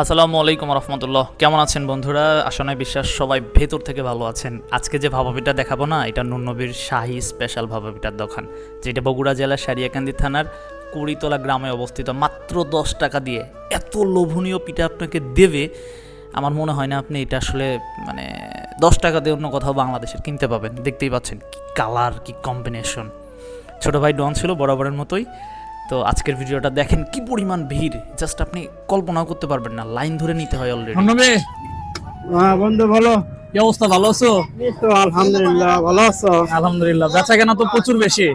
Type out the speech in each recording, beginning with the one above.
আসসালামু আলাইকুম রহমতুল্লাহ। কেমন আছেন বন্ধুরা? আসনে বিশ্বাস সবাই ভেতর থেকে ভালো আছেন। আজকে যে ভাবাপিটা দেখাবো না, এটা নুনবীর শাহী স্পেশাল ভাবাপিটার দোকান, যেটা বগুড়া জেলার সারিয়াকান্দি থানার কুড়িতলা গ্রামে অবস্থিত। মাত্র দশ টাকা দিয়ে এত লোভনীয় পিঠা আপনাকে দেবে, আমার মনে হয় না আপনি এটা আসলে মানে দশ টাকা দিয়ে অন্য কোথাও বাংলাদেশের কিনতে পাবেন। দেখতেই পাচ্ছেন কি কালার কি কম্বিনেশন ছোটো ভাই ডন ছিল, বরাবরের মতোই। তো আজকের ভিডিওটা দেখেন কি পরিমাণ ভিড়। জাস্ট আপনি কল্পনাও করতে পারবেন না লাইন ধরে নিতে হয় অলরেডি হ্যাঁ বন্ধু বলো। কি অবস্থা ভালো আছো? এই তো আলহামদুলিল্লাহ ভালো আছো? আলহামদুলিল্লাহ বেচা কেনা তো প্রচুর বেশি।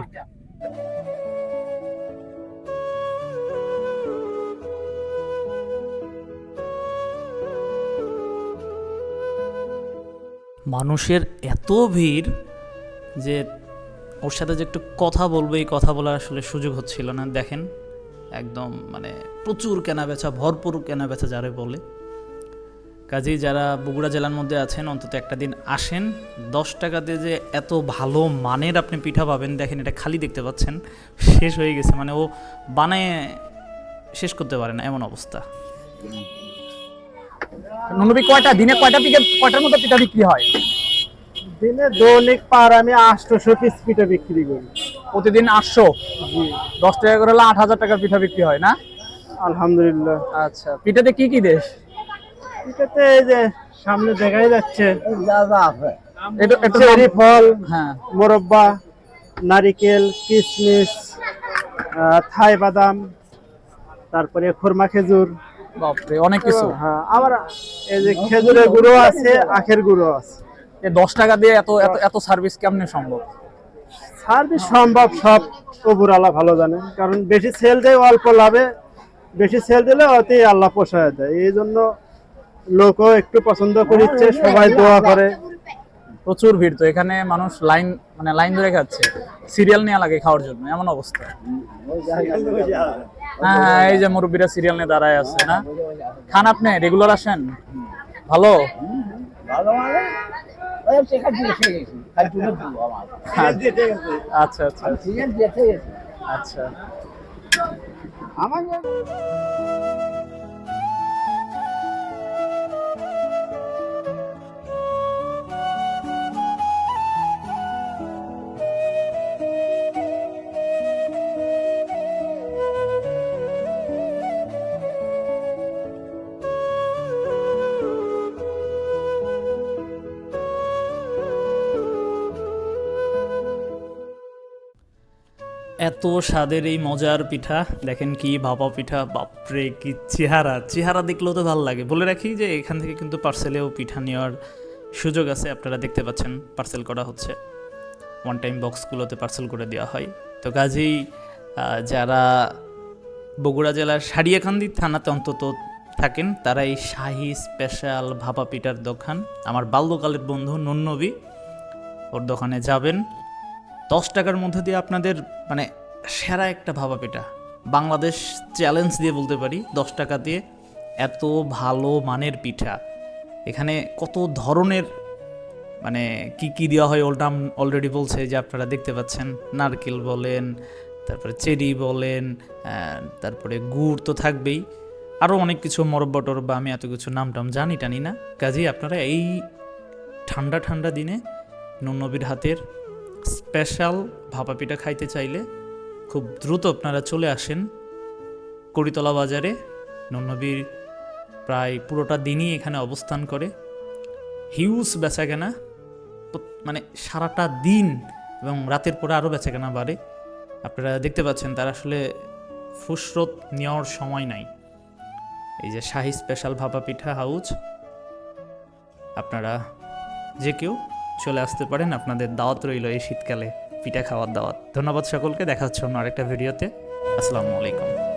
মানুষের এত ভিড় যে ওর সাথে যে একটু কথা বলব, এই কথা বলার আসলে সুযোগ হচ্ছিল না। দেখেন, একদম মানে প্রচুর কেনা বেচা ভরপুর কেনা বেচা যারে বলে। কাজেই যারা বগুড়া জেলার মধ্যে আছেন, অন্তত একটা দিন আসেন। দশ টাকাতে যে এত ভালো মানের আপনি পিঠা পাবেন, দেখেন এটা খালি দেখতে পাচ্ছেন, শেষ হয়ে গেছে। মানে ও বানায় শেষ করতে পারে না, এমন অবস্থা। কয়টা? দিনে কয়টা পিঠা, কয়টার মতো পিঠা বিক্রি হয়? দিনে দৈনিক পার আমি আটশোশো পিস পিঠা বিক্রি করি। প্রতিদিন আটশো? দশ টাকা করে হলে আট হাজার টাকার পিঠা বিক্রি হয় না? আলহামদুলিল্লাহ। আচ্ছা পিঠাতে কি কি দেশ? পিঠাতে এই যে সামনে দেখাই যাচ্ছে। এটা এটা চেরি ফল হ্যাঁ। মোরব্বা নারিকেল কিশমিশ থাই বাদাম তারপরে খুরমা খেজুর। বাপরে অনেক কিছু। হ্যাঁ আবার এই যে খেজুরের গুঁড়ো আছে। আখের গুঁড়ো আছে। এই দশ টাকা দিয়ে এত এত এত সার্ভিস কেমনে সম্ভব? সার্ভিস সম্ভব সব উপরালা ভালো জানে। কারণ বেশি সেল দেয় অল্প লাভে বেশি সেল দিলে অতি আল্লাহ পোষায় দেয়। এই জন্য লোকও একটু পছন্দ করিচ্ছে সবাই দোয়া করে। প্রচুর ভিড় তো এখানে মানুষ লাইন মানে লাইন ধরে খাচ্ছে। সিরিয়াল নেওয়া লাগে খাওয়ার জন্য এমন অবস্থা। হ্যাঁ হ্যাঁ এই যে মুরব্বীরা সিরিয়াল নিয়ে দাঁড়ায় আছে না? খান আপনি রেগুলার আসেন? ভালো? ভালো আচ্ছা আচ্ছা। আচ্ছা। এত স্বাদের এই মজার পিঠা। দেখেন কি ভাপা পিঠা, বাপরে কি চেহারা। চেহারা দেখলেও তো ভালো লাগে। বলে রাখি যে এখান থেকে কিন্তু পার্সেলেও পিঠা নেওয়ার সুযোগ আছে। আপনারা দেখতে পাচ্ছেন পার্সেল করা হচ্ছে। ওয়ান টাইম বক্সগুলোতে পার্সেল করে দেওয়া হয়। তো কাজেই যারা বগুড়া জেলার সারিয়াকান্দি থানাতে অন্তত থাকেন তারা এই শাহি স্পেশাল ভাপা পিঠার দোকান। আমার বাল্যকালের বন্ধু নন্নবী, ওর দোকানে যাবেন। দশ টাকার মধ্যে দিয়ে আপনাদের মানে সেরা একটা ভাবা পিঠা বাংলাদেশ চ্যালেঞ্জ দিয়ে বলতে পারি, দশ টাকা দিয়ে এত ভালো মানের পিঠা। এখানে কত ধরনের মানে কি কি দেওয়া হয় ওলটা অলরেডি বলছে যে আপনারা দেখতে পাচ্ছেন, নারকেল বলেন, তারপরে চেরি বলেন তারপরে গুড় তো থাকবেই। আরও অনেক কিছু, মরব্বা টরব্বা, আমি এত কিছু নাম টাম জানি টানি না। কাজেই আপনারা এই ঠান্ডা ঠান্ডা দিনে নুনবীর হাতের স্পেশাল ভাপা পিঠা খাইতে চাইলে খুব দ্রুত আপনারা চলে আসেন করিতলা বাজারে। নন্নবীর প্রায় পুরোটা দিনই এখানে অবস্থান করে। হিউজ বেচাকেনা মানে সারাটা দিন এবং রাতের পরে আরও বেচাকেনা বাড়ে। আপনারা দেখতে পাচ্ছেন তার আসলে ফুসরত নেওয়ার সময় নাই। এই যে শাহি স্পেশাল ভাপা পিঠা হাউজ, আপনারা যে কেউ চলে আসতে পারেন। আপনাদের দাওয়াত রইল এই শীতকালে পিঠা খাওয়ার দাওয়াত। ধন্যবাদ সকলকে। দেখা হচ্ছে অন্য আরেকটা ভিডিওতে। আসসালামু আলাইকুম।